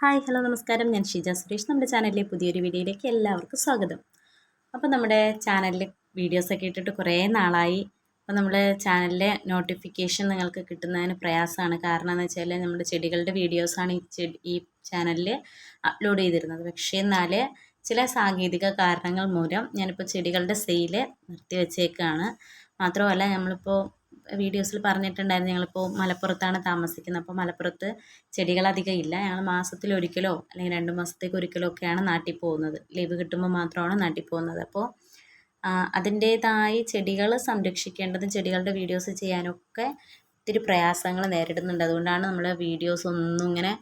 Hi hello നമസ്കാരം. ഞാൻ ഷീജ സുരേഷ്. നമ്മുടെ ചാനലിലെ പുതിയൊരു വീഡിയോയിലേക്ക് എല്ലാവർക്കും സ്വാഗതം. അപ്പോൾ നമ്മുടെ ചാനലിൽ വീഡിയോസൊക്കെ ഇട്ടിട്ട് കുറേ നാളായി. അപ്പോൾ നമ്മുടെ ചാനലിലെ നോട്ടിഫിക്കേഷൻ നിങ്ങൾക്ക് കിട്ടുന്നതിന് പ്രയാസമാണ്. കാരണം എന്ന് വെച്ചാൽ നമ്മുടെ ചെടികളുടെ വീഡിയോസാണ് ഈ ചെടി ഈ ചാനലിൽ അപ്ലോഡ് ചെയ്തിരുന്നത്. പക്ഷേ എന്നാൽ ചില സാങ്കേതിക കാരണങ്ങൾ മൂലം ഞാനിപ്പോൾ ചെടികളുടെ സെയിൽ നിർത്തിവെച്ചേക്കാണ് മാത്രമല്ല നമ്മളിപ്പോൾ വീഡിയോസിൽ പറഞ്ഞിട്ടുണ്ടായിരുന്നു. ഞങ്ങളിപ്പോൾ മലപ്പുറത്താണ് താമസിക്കുന്നത്. അപ്പോൾ മലപ്പുറത്ത് ചെടികളധികം ഇല്ല. ഞങ്ങൾ മാസത്തിലൊരിക്കലോ അല്ലെങ്കിൽ രണ്ട് മാസത്തേക്ക് ഒരിക്കലോ ഒക്കെയാണ് നാട്ടിൽ പോകുന്നത്. ലീവ് കിട്ടുമ്പോൾ മാത്രമാണ് നാട്ടിൽ പോകുന്നത്. അപ്പോൾ അതിന്റേതായി ചെടികൾ സംരക്ഷിക്കേണ്ടതും ചെടികളുടെ വീഡിയോസ് ചെയ്യാനൊക്കെ ഒത്തിരി പ്രയാസങ്ങൾ നേരിടുന്നുണ്ട്. അതുകൊണ്ടാണ് നമ്മൾ വീഡിയോസ് ഒന്നും ഇങ്ങനെ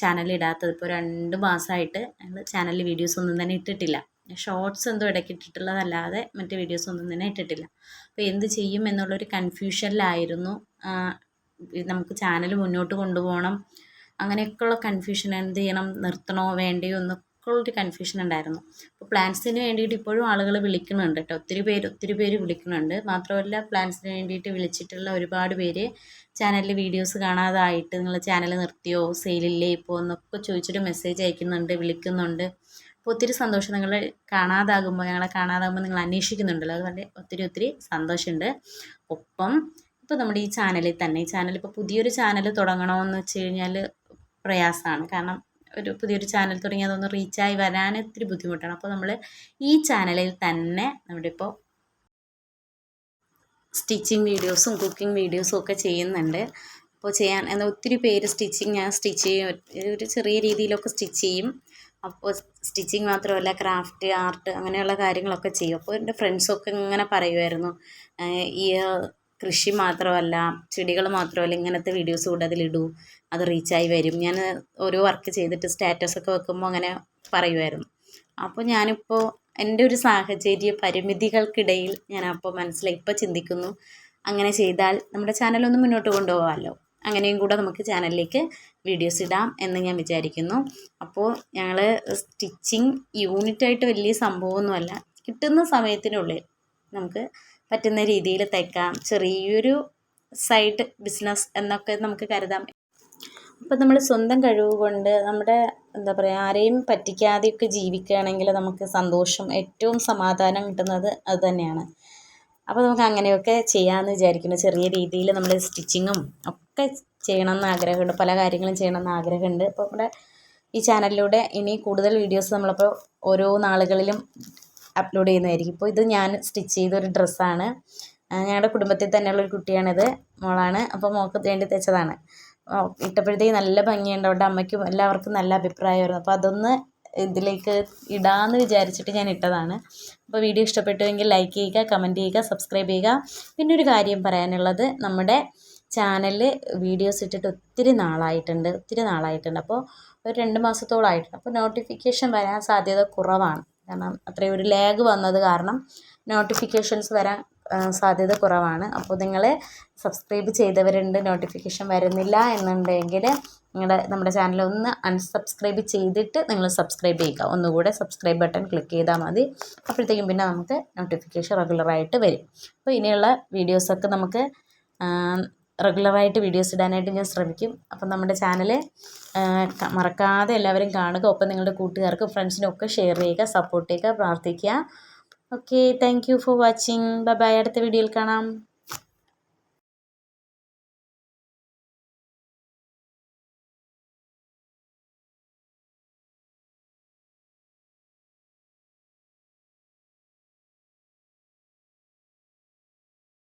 ചാനലിൽ ഇടാത്തത്. ഇപ്പോൾ രണ്ട് മാസമായിട്ട് ഞങ്ങൾ ചാനലിൽ വീഡിയോസ് ഒന്നും തന്നെ ഇട്ടിട്ടില്ല. ഷോർട്സ് എന്തോ ഇടയ്ക്ക് ഇട്ടിട്ടുള്ളതല്ലാതെ മറ്റ് വീഡിയോസ് ഒന്നും തന്നെ ഇട്ടിട്ടില്ല. അപ്പോൾ എന്ത് ചെയ്യും എന്നുള്ളൊരു കൺഫ്യൂഷനിലായിരുന്നു നമുക്ക് ചാനൽ മുന്നോട്ട് കൊണ്ടുപോകണം. അങ്ങനെയൊക്കെയുള്ള കൺഫ്യൂഷൻ എന്ത് ചെയ്യണം നിർത്തണോ വേണ്ടയോ എന്നൊക്കെ ഉള്ളൊരു കൺഫ്യൂഷൻ ഉണ്ടായിരുന്നു അപ്പോൾ പ്ലാൻസിന് വേണ്ടിയിട്ട് ഇപ്പോഴും ആളുകൾ വിളിക്കുന്നുണ്ട് കേട്ടോ. ഒത്തിരി പേര് ഒത്തിരി പേര് വിളിക്കുന്നുണ്ട്. മാത്രമല്ല പ്ലാൻസിന് വേണ്ടിയിട്ട് വിളിച്ചിട്ടുള്ള ഒരുപാട് പേര് ചാനലിൽ വീഡിയോസ് കാണാതായിട്ട് നിങ്ങൾ ചാനൽ നിർത്തിയോ സെയിലില്ലേ ഇപ്പോൾ എന്നൊക്കെ ചോദിച്ചിട്ട് മെസ്സേജ് അയക്കുന്നുണ്ട് വിളിക്കുന്നുണ്ട്. അപ്പോൾ ഒത്തിരി സന്തോഷം നിങ്ങൾ കാണാതാകുമ്പോൾ ഞങ്ങളെ കാണാതാകുമ്പോൾ നിങ്ങൾ അന്വേഷിക്കുന്നുണ്ടല്ലോ. അതുകൊണ്ട് ഒത്തിരി ഒത്തിരി സന്തോഷമുണ്ട്. ഒപ്പം ഇപ്പോൾ നമ്മുടെ ഈ ചാനലിൽ തന്നെ ഈ ചാനൽ ഇപ്പോൾ പുതിയൊരു ചാനൽ തുടങ്ങണമെന്ന് വെച്ച് കഴിഞ്ഞാൽ പ്രയാസമാണ്. കാരണം ഒരു പുതിയൊരു ചാനൽ തുടങ്ങി അതൊന്ന് റീച്ചായി വരാൻ ഒത്തിരി ബുദ്ധിമുട്ടാണ്. അപ്പോൾ നമ്മൾ ഈ ചാനലിൽ തന്നെ നമ്മുടെ ഇപ്പോൾ സ്റ്റിച്ചിങ് വീഡിയോസും കുക്കിംഗ് വീഡിയോസും ഒക്കെ ചെയ്യുന്നുണ്ട്. അപ്പോൾ ചെയ്യാൻ എന്നാൽ ഒത്തിരി പേര് സ്റ്റിച്ചിങ് ഞാൻ സ്റ്റിച്ച് ചെയ്യും. ഒരു ചെറിയ രീതിയിലൊക്കെ സ്റ്റിച്ച് ചെയ്യും. അപ്പോൾ സ്റ്റിച്ചിങ് മാത്രമല്ല ക്രാഫ്റ്റ് ആർട്ട് അങ്ങനെയുള്ള കാര്യങ്ങളൊക്കെ ചെയ്യും. അപ്പോൾ എന്റെ ഫ്രണ്ട്സൊക്കെ ഇങ്ങനെ പറയുമായിരുന്നു ഈ കൃഷി മാത്രമല്ല ചെടികൾ മാത്രമല്ല ഇങ്ങനത്തെ വീഡിയോസ് കൂടെ അതിലിടൂ അത് റീച്ചായി വരും. ഞാൻ ഓരോ വർക്ക് ചെയ്തിട്ട് സ്റ്റാറ്റസൊക്കെ വെക്കുമ്പോൾ അങ്ങനെ പറയുമായിരുന്നു. അപ്പോൾ ഞാനിപ്പോൾ എന്റെ ഒരു സാഹചര്യ പരിമിതികൾക്കിടയിൽ ഞാൻ അപ്പോൾ മനസ്സിലായി ഇപ്പോൾ ചിന്തിക്കുന്നു അങ്ങനെ ചെയ്താൽ നമ്മുടെ ചാനലൊന്നും മുന്നോട്ട് കൊണ്ടുപോകാമല്ലോ. അങ്ങനെയും കൂടെ നമുക്ക് ചാനലിലേക്ക് വീഡിയോസ് ഇടാം എന്ന് ഞാൻ വിചാരിക്കുന്നു. അപ്പോൾ ഞങ്ങൾ സ്റ്റിച്ചിങ് യൂണിറ്റായിട്ട് വലിയ സംഭവമൊന്നുമല്ല. കിട്ടുന്ന സമയത്തിനുള്ളിൽ നമുക്ക് പറ്റുന്ന രീതിയിൽ തയ്ക്കാം. ചെറിയൊരു സൈഡ് ബിസിനസ് എന്നൊക്കെ നമുക്ക് കരുതാം. അപ്പോൾ നമ്മൾ സ്വന്തം കഴിവ് കൊണ്ട് നമ്മുടെ എന്താ പറയുക ആരെയും പറ്റിക്കാതെയൊക്കെ ജീവിക്കുകയാണെങ്കിൽ നമുക്ക് സന്തോഷം ഏറ്റവും സമാധാനം കിട്ടുന്നത് അത് തന്നെയാണ്. അപ്പോൾ നമുക്ക് അങ്ങനെയൊക്കെ ചെയ്യാമെന്ന് വിചാരിക്കുന്നു. ചെറിയ രീതിയിൽ നമ്മൾ സ്റ്റിച്ചിങ്ങും ഒക്കെ ചെയ്യണമെന്ന് ആഗ്രഹമുണ്ട്. പല കാര്യങ്ങളും ചെയ്യണമെന്ന് ആഗ്രഹമുണ്ട്. അപ്പോൾ നമ്മുടെ ഈ ചാനലിലൂടെ ഇനി കൂടുതൽ വീഡിയോസ് നമ്മളപ്പോൾ ഓരോ നാളുകളിലും അപ്ലോഡ് ചെയ്യുന്നതായിരിക്കും. ഇപ്പോൾ ഇത് ഞാൻ സ്റ്റിച്ച് ചെയ്തൊരു ഡ്രസ്സാണ്. ഞങ്ങളുടെ കുടുംബത്തിൽ തന്നെയുള്ളൊരു കുട്ടിയാണിത്. മോളാണ്. അപ്പോൾ മോൾക്ക് വേണ്ടി തെച്ചതാണ്. ഇട്ടപ്പോഴത്തേക്ക് നല്ല ഭംഗിയുണ്ട്. അവരുടെ അമ്മയ്ക്കും എല്ലാവർക്കും നല്ല അഭിപ്രായമായിരുന്നു. അപ്പോൾ അതൊന്ന് ഇതിലേക്ക് ഇടാമെന്ന് വിചാരിച്ചിട്ട് ഞാൻ ഇട്ടതാണ്. അപ്പോൾ വീഡിയോ ഇഷ്ടപ്പെട്ടുവെങ്കിൽ ലൈക്ക് ചെയ്യുക കമന്റ് ചെയ്യുക സബ്സ്ക്രൈബ് ചെയ്യുക. പിന്നെ ഒരു കാര്യം പറയാനുള്ളത് നമ്മുടെ ചാനലിൽ വീഡിയോസ് ഇട്ടിട്ട് ഒത്തിരി നാളായിട്ടുണ്ട് ഒത്തിരി നാളായിട്ടുണ്ട്. അപ്പോൾ ഒരു രണ്ട് മാസത്തോളമായിട്ടുണ്ട് അപ്പോൾ നോട്ടിഫിക്കേഷൻ വരാൻ സാധ്യത കുറവാണ്. കാരണം അത്രയും ഒരു ലാഗ് വന്നത് കാരണം നോട്ടിഫിക്കേഷൻസ് വരാൻ സാധ്യത കുറവാണ്. അപ്പോൾ നിങ്ങൾ സബ്സ്ക്രൈബ് ചെയ്തവരുണ്ട് നോട്ടിഫിക്കേഷൻ വരുന്നില്ല എന്നുണ്ടെങ്കിൽ നിങ്ങളുടെ നമ്മുടെ ചാനൽ ഒന്ന് അൺസബ്സ്ക്രൈബ് ചെയ്തിട്ട് നിങ്ങൾ സബ്സ്ക്രൈബ് ചെയ്യുക. ഒന്നുകൂടെ സബ്സ്ക്രൈബ് ബട്ടൺ ക്ലിക്ക് ചെയ്താൽ മതി. അപ്പോഴത്തേക്കും പിന്നെ നമുക്ക് നോട്ടിഫിക്കേഷൻ റെഗുലറായിട്ട് വരും. അപ്പോൾ ഇനിയുള്ള വീഡിയോസൊക്കെ നമുക്ക് റെഗുലറായിട്ട് വീഡിയോസ് ഇടാനായിട്ട് ഞാൻ ശ്രമിക്കും. അപ്പം നമ്മുടെ ചാനൽ മറക്കാതെ എല്ലാവരും കാണുക. ഒപ്പം നിങ്ങളുടെ കൂട്ടുകാർക്കും ഫ്രണ്ട്സിനും ഒക്കെ ഷെയർ ചെയ്യുക സപ്പോർട്ട് ചെയ്യുക പ്രാർത്ഥിക്കുക. Okay thank you for watching bye bye അടുത്ത വീഡിയോയിൽ കാണാം.